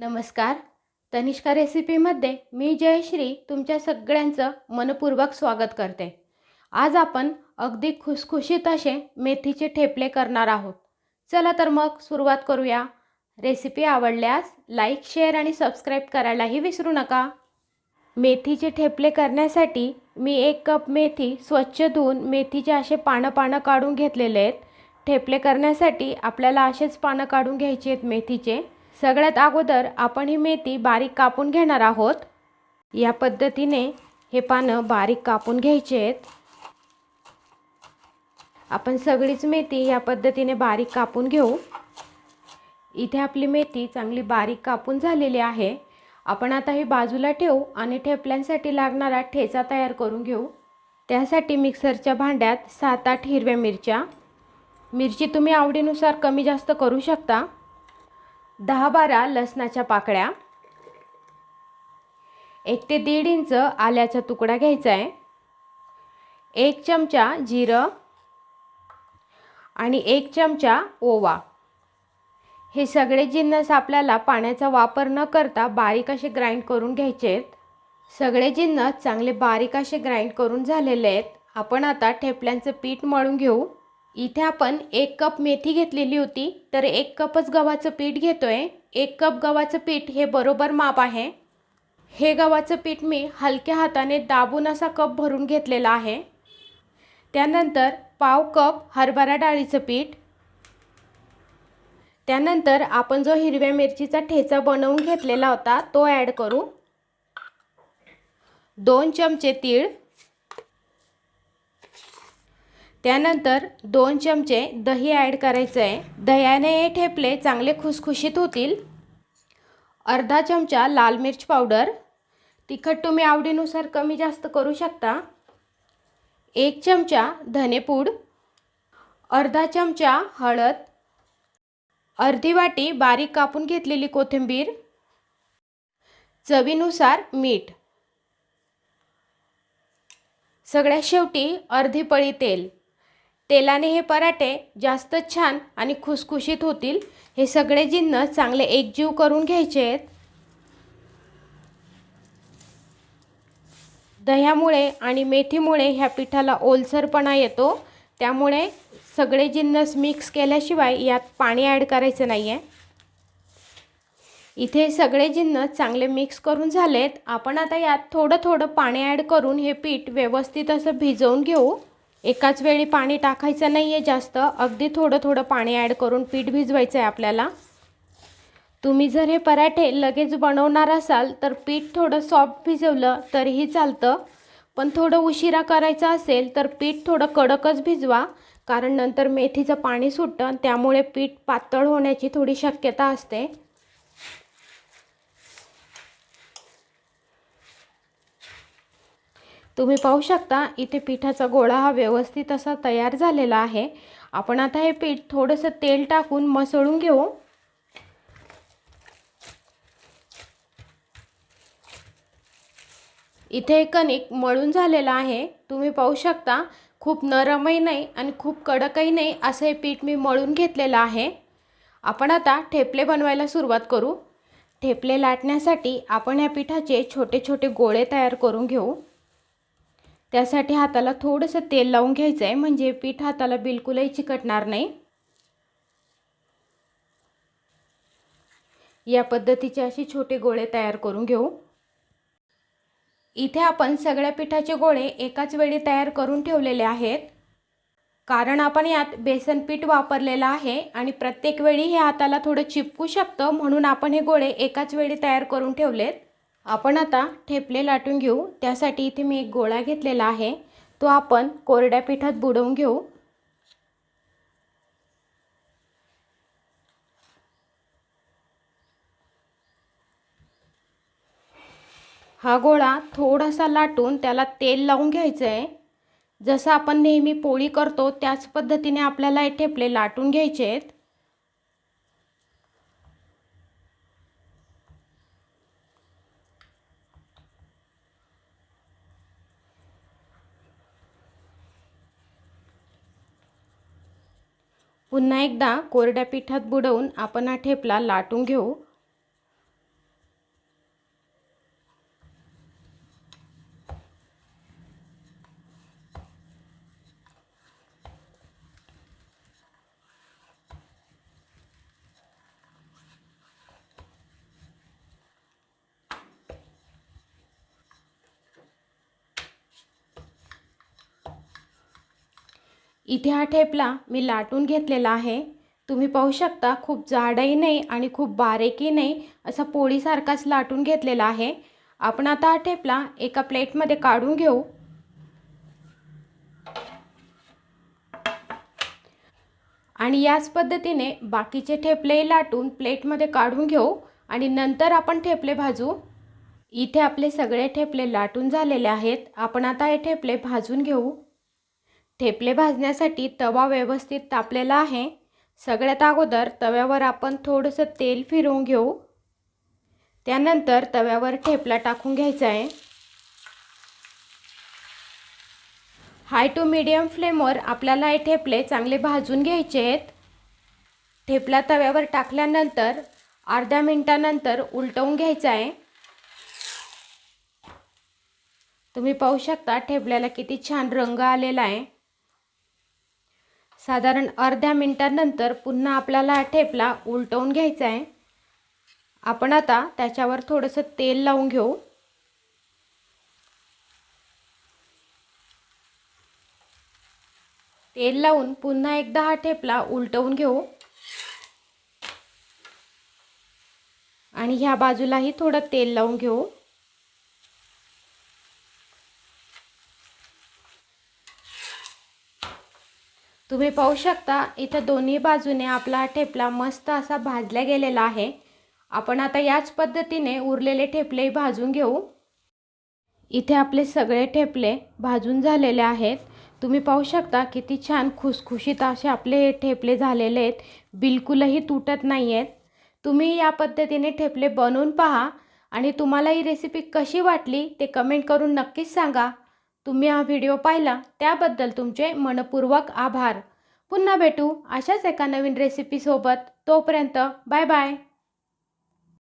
नमस्कार. तनिष्का रेसिपीमध्ये मी जयश्री तुमच्या सगळ्यांचं मनपूर्वक स्वागत करते. आज आपण अगदी खुसखुशीत असे मेथीचे ठेपले करणार आहोत. चला तर मग सुरुवात करूया. रेसिपी आवडल्यास लाईक शेअर आणि सबस्क्राईब करायलाही विसरू नका. मेथीचे ठेपले करण्यासाठी मी एक कप मेथी स्वच्छ धुवून मेथीचे असे पानं पानं काढून घेतलेले आहेत. ठेपले करण्यासाठी आपल्याला असेच पानं काढून घ्यायचे आहेत मेथीचे. सगळ्यात अगोदर आपण ही मेथी बारीक कापून घेणार आहोत. या पद्धतीने हे पानं बारीक कापून घ्यायचे आहेत. आपण सगळीच मेथी या पद्धतीने बारीक कापून घेऊ. इथे आपली मेथी चांगली बारीक कापून झालेली आहे. आपण आता ही बाजूला ठेवू आणि ठेपल्यांसाठी लागणारा ठेचा तयार करून घेऊ. त्यासाठी मिक्सरच्या भांड्यात सात आठ हिरव्या मिरच्या. मिरची तुम्ही आवडीनुसार कमी जास्त करू शकता. दहा बारा लसणाच्या पाकळ्या. एक ते दीड इंच आल्याचा तुकडा घ्यायचा आहे. एक चमचा जिरं आणि एक चमचा ओवा. हे सगळे जिन्नस आपल्याला पाण्याचा वापर न करता बारीक असे ग्राइंड करून घ्यायचे आहेत. सगळे जिन्नस चांगले बारीक असे ग्राइंड करून झालेले आहेत. आपण आता ठेपल्यांचं पीठ मळून घेऊ. इथे आपण एक कप मेथी घेतलेली होती तर एक कपच गव्हाचं पीठ घेतोय. एक कप गव्हाचं पीठ हे बरोबर माप आहे. हे गव्हाचं पीठ मी हलक्या हाताने दाबून असा कप भरून घेतलेला आहे. त्यानंतर पाव कप हरभरा डाळीचं पीठ. त्यानंतर आपण जो हिरव्या मिरचीचा ठेचा बनवून घेतलेला होता तो ॲड करू. दोन चमचे तीळ. त्यानंतर दोन चमचे दही ॲड करायचं आहे. दह्याने हे ठेपले चांगले खुसखुशीत होतील. अर्धा चमचा लाल मिर्च पावडर. तिखट तुम्ही आवडीनुसार कमी जास्त करू शकता. एक चमचा धनेपूड अर्धा चमचा हळद. अर्धी वाटी बारीक कापून घेतलेली कोथिंबीर. चवीनुसार मीठ. सगळ्यात शेवटी अर्धी पळी तेल. तेलाने हे पराठे जास्त छान आणि खुसखुशीत होतील. हे सगळे जिन्नस चांगले एकजीव करून घ्यायचे आहेत. दह्यामुळे आणि मेथीमुळे ह्या पिठाला ओलसरपणा येतो. त्यामुळे सगळे जिन्नस मिक्स केल्याशिवाय यात पाणी ॲड करायचं नाही आहे इथे सगळे जिन्नस चांगले मिक्स करून झालेत. आपण आता यात थोडं थोडं पाणी ॲड करून हे पीठ व्यवस्थित असं भिजवून घेऊ. एकाच वेळी पाणी टाकायचं नाही आहे जास्त. अगदी थोडं थोडं पाणी ॲड करून पीठ भिजवायचं आहे आपल्याला. तुम्ही जर हे पराठे लगेच बनवणार असाल तर पीठ थोडं सॉफ्ट भिजवलं तरीही चालतं. पण थोडं उशिरा करायचं असेल तर पीठ थोडं कडकच भिजवा. कारण नंतर मेथीचं पाणी सुटतं त्यामुळे पीठ पातळ होण्याची थोडी शक्यता असते. तुम्ही पाहू शकता इथे पिठाचा गोळा हा व्यवस्थित असा तयार झालेला आहे. आपण आता हे पीठ थोडंसं तेल टाकून मसळून घेऊ. इथे कणिक मळून झालेला आहे. तुम्ही पाहू शकता खूप नरमही नाही आणि खूप कडकही नाही असं हे पीठ मी मळून घेतलेलं आहे. आपण आता ठेपले बनवायला सुरुवात करू. ठेपले लाटण्यासाठी आपण या पिठाचे छोटे छोटे गोळे तयार करून घेऊ. त्यासाठी हाताला थोडंसं तेल लावून घ्यायचं आहे म्हणजे पीठ हाताला बिलकुलही चिकटणार नाही. या पद्धतीचे असे छोटे गोळे तयार करून घेऊ. इथे आपण सगळ्या पिठाचे गोळे एकाच वेळी तयार करून ठेवलेले आहेत. कारण आपण यात बेसन पीठ वापरलेलं आहे आणि प्रत्येक वेळी हे हाताला थोडं चिपकू शकतं म्हणून आपण हे गोळे एकाच वेळी तयार करून ठेवलेत. आपण आता ठेपले लाटून घेऊ. त्यासाठी इथे मी एक गोळा घेतलेला आहे. तो आपण कोरड्या पिठात बुडवून घेऊ. हा गोळा थोडासा लाटून त्याला तेल लावून घ्यायचं आहे जसं आपण नेहमी पोळी करतो त्याच पद्धतीने आपल्याला हे ठेपले लाटून घ्यायचे आहेत पुन्हा एकदा कोरड्या पिठात बुडवून आपण हा ठेपला लाटून घेऊ. इथे हा ठेपला मी लाटून घेतलेला आहे. तुम्ही पाहू शकता खूप जाडही नाही आणि खूप बारीकही नाही असा पोळीसारखाच लाटून घेतलेला आहे. आपण आता हा ठेपला एका प्लेटमध्ये काढून घेऊ. आणि याच पद्धतीने बाकीचे ठेपले लाटून प्लेटमध्ये काढून घेऊ आणि नंतर आपण ठेपले भाजू. इथे आपले सगळे ठेपले लाटून झालेले आहेत. आपण आता हे ठेपले भाजून घेऊ. ठेपले भाजण्यासाठी तवा व्यवस्थित तापलेला आहे. सगळ्यात अगोदर तव्यावर आपण थोडंसं तेल फिरवून घेऊ. त्यानंतर तव्यावर ठेपला टाकून घ्यायचा आहे. हाय टू मीडियम फ्लेमवर आपल्याला हे ठेपले चांगले भाजून घ्यायचे आहेत. ठेपला तव्यावर टाकल्यानंतर अर्ध्या मिनटानंतर उलटवून घ्यायचा आहे. तुम्ही पाहू शकता ठेपल्याला किती छान रंग आलेला आहे. साधारण अर्ध्या मिनटानंतर पुन्हा आपल्याला हा ठेपला उलटवून घ्यायचा आहे. आपण आता त्याच्यावर थोडंसं तेल लावून घेऊ. तेल लावून पुन्हा एकदा हा ठेपला उलटवून घेऊ. आणि ह्या बाजूलाही थोडं तेल लावून घेऊ. तुम्ही पाहू शकता इथं दोन्ही बाजूने आपला ठेपला मस्त असा भाजला गेलेला आहे. आपण आता याच पद्धतीने उरलेले ठेपलेही भाजून घेऊ. इथे आपले सगळे ठेपले भाजून झालेले आहेत. तुम्ही पाहू शकता किती छान खुसखुशीत असे आपले ठेपले झालेले आहेत. बिलकुलही तुटत नाही आहेत तुम्ही या पद्धतीने ठेपले बनवून पहा आणि तुम्हाला ही रेसिपी कशी वाटली ते कमेंट करून नक्कीच सांगा. तुम्ही हा व्हिडिओ पाहिला त्याबद्दल तुमचे मनपूर्वक आभार. पुन्हा भेटू अशाच एका नवीन रेसिपीसोबत तोपर्यंत बाय बाय